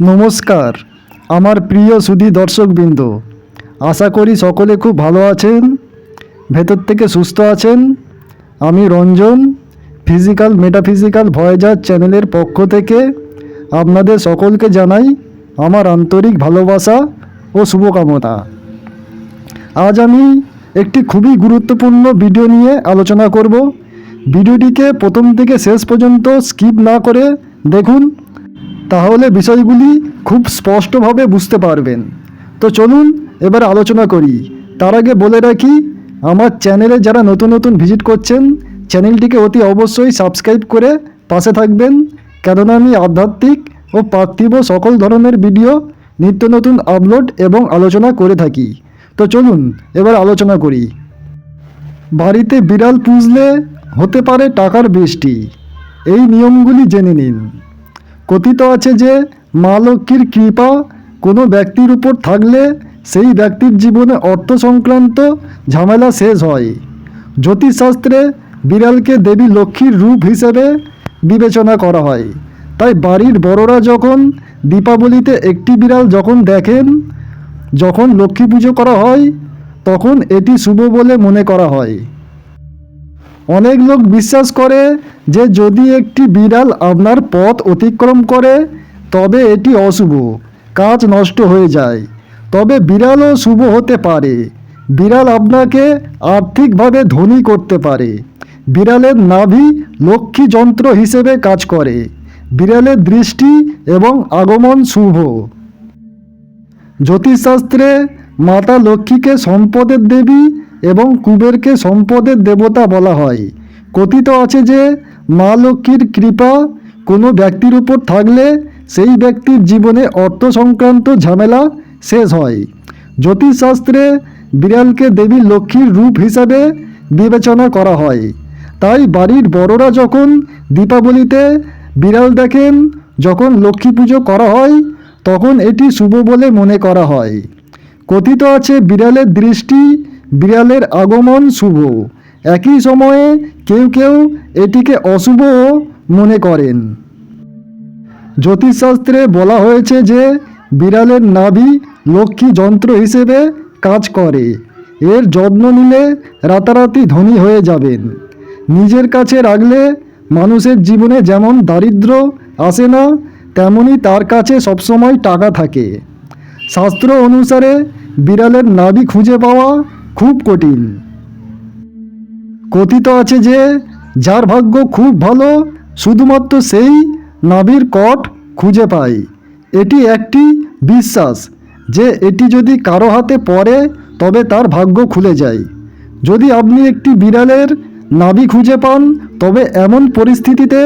নমস্কার, আমার প্রিয় সুধী দর্শকবৃন্দ, আশা করি সকলে খুব ভালো আছেন, ভেতর থেকে সুস্থ আছেন। আমি রঞ্জন ফিজিক্যাল মেটাফিজিক্যাল ভয়েজার চ্যানেলের পক্ষ থেকে আপনাদের সকলকে জানাই আমার আন্তরিক ভালোবাসা ও শুভকামনা। আজ আমি একটি খুবই গুরুত্বপূর্ণ ভিডিও নিয়ে আলোচনা করব। ভিডিওটিকে প্রথম থেকে শেষ পর্যন্ত স্কিপ না করে দেখুন। তাহলে বিষয়গুলি খুব স্পষ্টভাবে বুঝতে পারবেন। তো চলুন এবার আলোচনা করি। তার আগে বলে রাখি, আমার চ্যানেলে যারা নতুন নতুন ভিজিট করছেন, চ্যানেলটিকে অতি অবশ্যই সাবস্ক্রাইব করে পাশে থাকবেন। কেননা আমি আধ্যাত্মিক ও পার্থিব সকল ধরনের ভিডিও নিত্য নতুন আপলোড এবং আলোচনা করে থাকি। তো চলুন এবার আলোচনা করি। বাড়িতে বিড়াল পুষলে হতে পারে টাকার বৃষ্টি এই নিয়মগুলি জেনে নিন। কথিত আছে যে মা লক্ষ্মীর কৃপা কোনো ব্যক্তির উপর থাকলে সেই ব্যক্তির জীবনে অর্থ সংক্রান্ত ঝামেলা শেষ হয়। জ্যোতিষশাস্ত্রে বিড়ালকে দেবী লক্ষ্মীর রূপ হিসেবে বিবেচনা করা হয়। তাই বাড়ির বড়রা যখন দীপাবলিতে একটি বিড়াল যখন দেখেন, যখন লক্ষ্মী পুজো করা হয়, তখন এটি শুভ বলে মনে করা হয়। অনেক লোক বিশ্বাস করে যে যদি একটি বিড়াল আপনার পথ অতিক্রম করে, তবে এটি অশুভ, কাজ নষ্ট হয়ে যায়। তবে বিড়ালও শুভ হতে পারে। বিড়াল আপনাকে আর্থিকভাবে ধনী করতে পারে। বিড়ালের নাভি লক্ষ্মী যন্ত্র হিসেবে কাজ করে। বিড়ালের দৃষ্টি এবং আগমন শুভ। জ্যোতিষশাস্ত্রে মাতা লক্ষ্মীকে সম্পদের দেবী এবং কুবেরকে সম্পদের দেবতা বলা হয়। কথিত আছে যে, মা লক্ষ্মীর কৃপা কোনো ব্যক্তির উপর থাকলে সেই ব্যক্তির জীবনে অর্থ সংক্রান্ত ঝামেলা শেষ হয়। জ্যোতিষশাস্ত্রে বিড়ালকে দেবী লক্ষ্মীর রূপ হিসাবে বিবেচনা করা হয়। তাই বাড়ির বড়রা যখন দীপাবলিতে বিড়াল দেখেন, যখন লক্ষ্মী পুজো করা হয়, তখন এটি শুভ বলে মনে করা হয়। কথিত আছে বিড়ালের দৃষ্টি বিড়ালের আগমন শুভ। একই সময়ে কেউ কেউ এটিকে অশুভও মনে করেন। জ্যোতিষশাস্ত্রে বলা হয়েছে যে বিড়ালের নাভি লক্ষ্মী যন্ত্র হিসেবে কাজ করে। এর যত্ন নিলে রাতারাতি ধনী হয়ে যাবেন। নিজের কাছে রাখলে মানুষের জীবনে যেমন দারিদ্র আসে না, তেমনি তার কাছে সবসময় টাকা থাকে। শাস্ত্র অনুসারে বিড়ালের নাভি খুঁজে পাওয়া খুব কঠিন। কথিত আছে যে, যার ভাগ্য খুব ভালো, শুধুমাত্র সেই নাভির কট খুঁজে পায়। এটি একটি বিশ্বাস যে, এটি যদি কারও হাতে পড়ে, তবে তার ভাগ্য খুলে যায়। যদি আপনি একটি বিড়ালের নাভি খুঁজে পান, তবে এমন পরিস্থিতিতে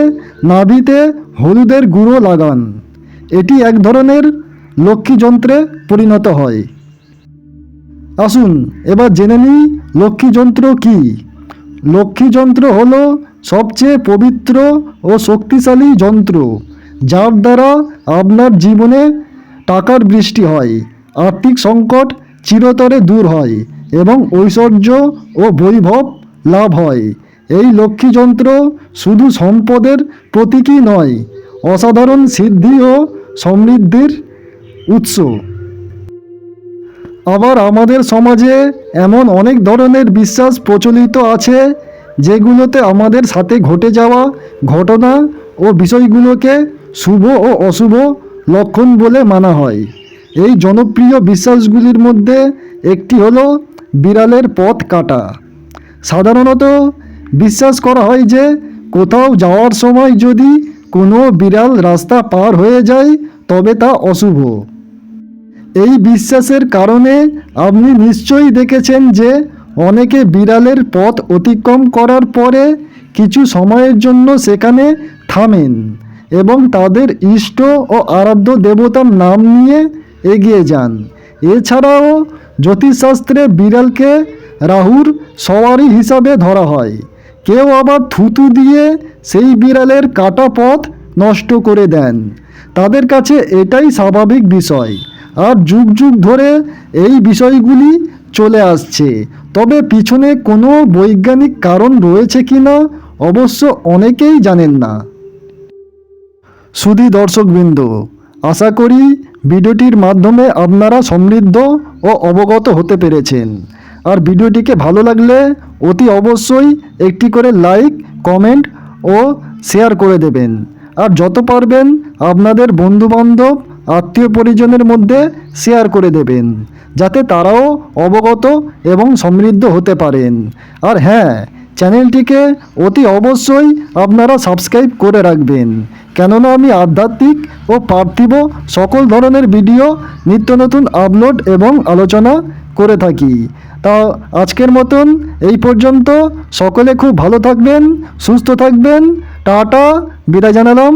নাভিতে হলুদের গুঁড়ো লাগান। এটি এক ধরনের লক্ষ্মী যন্ত্রে পরিণত হয়। আসুন, এবার জেনে নিই লক্ষ্মী যন্ত্র কী। লক্ষ্মী যন্ত্র হল সবচেয়ে পবিত্র ও শক্তিশালী যন্ত্র, যার দ্বারা আপনার জীবনে টাকার বৃষ্টি হয়, আর্থিক সংকট চিরতরে দূর হয় এবং ঐশ্বর্য ও বৈভব লাভ হয়। এই লক্ষ্মী যন্ত্র শুধু সম্পদের প্রতীকই নয়, অসাধারণ সিদ্ধি ও সমৃদ্ধির উৎস। আবার আমাদের সমাজে এমন অনেক ধরনের বিশ্বাস প্রচলিত আছে, যেগুলোতে আমাদের সাথে ঘটে যাওয়া ঘটনা ও বিষয়গুলোকে শুভ ও অশুভ লক্ষণ বলে মানা হয়। এই জনপ্রিয় বিশ্বাসগুলির মধ্যে একটি হলো বিড়ালের পথ কাটা। সাধারণত বিশ্বাস করা হয় যে, কোথাও যাওয়ার সময় যদি কোনো বিড়াল রাস্তা পার হয়ে যায়, তবে তা অশুভ। এই বিশ্বাসের কারণে আপনি নিশ্চয়ই দেখেছেন যে অনেকে বিড়ালের পথ অতিক্রম করার পরে কিছু সময়ের জন্য সেখানে থামেন এবং তাদের ইষ্ট ও আরাধ্য দেবতার নাম নিয়ে এগিয়ে যান। এছাড়াও জ্যোতিষশাস্ত্রে বিড়ালকে রাহুর সওয়ারি হিসাবে ধরা হয়। কেউ আবার থুতু দিয়ে সেই বিড়ালের কাটা পথ নষ্ট করে দেন। তাদের কাছে এটাই স্বাভাবিক বিষয়। আর যুগ যুগ ধরে এই বিষয়গুলি চলে আসছে। তবে পিছনে কোনো বৈজ্ঞানিক কারণ রয়েছে কি না, অবশ্য অনেকেই জানেন না। সুধী দর্শকবৃন্দ, আশা করি ভিডিওটির মাধ্যমে আপনারা সমৃদ্ধ ও অবগত হতে পেরেছেন। আর ভিডিওটিকে ভালো লাগলে অতি অবশ্যই একটি করে লাইক, কমেন্ট ও শেয়ার করে দেবেন। আর যত পারবেন আপনাদের বন্ধুবান্ধব আত্মীয় পরিজনের মধ্যে শেয়ার করে দেবেন, যাতে তারাও অবগত এবং সমৃদ্ধ হতে পারেন। আর হ্যাঁ চ্যানেলটিকে অতি অবশ্যই আপনারা সাবস্ক্রাইব করে রাখবেন, কেননা আমি আধ্যাত্মিক ও পার্থিব সকল ধরনের ভিডিও নিত্য নতুন আপলোড এবং আলোচনা করে থাকি। তা আজকের মতন এই পর্যন্ত। সকলে খুব ভালো থাকবেন, সুস্থ থাকবেন। টাটা, বিদায় জানালাম।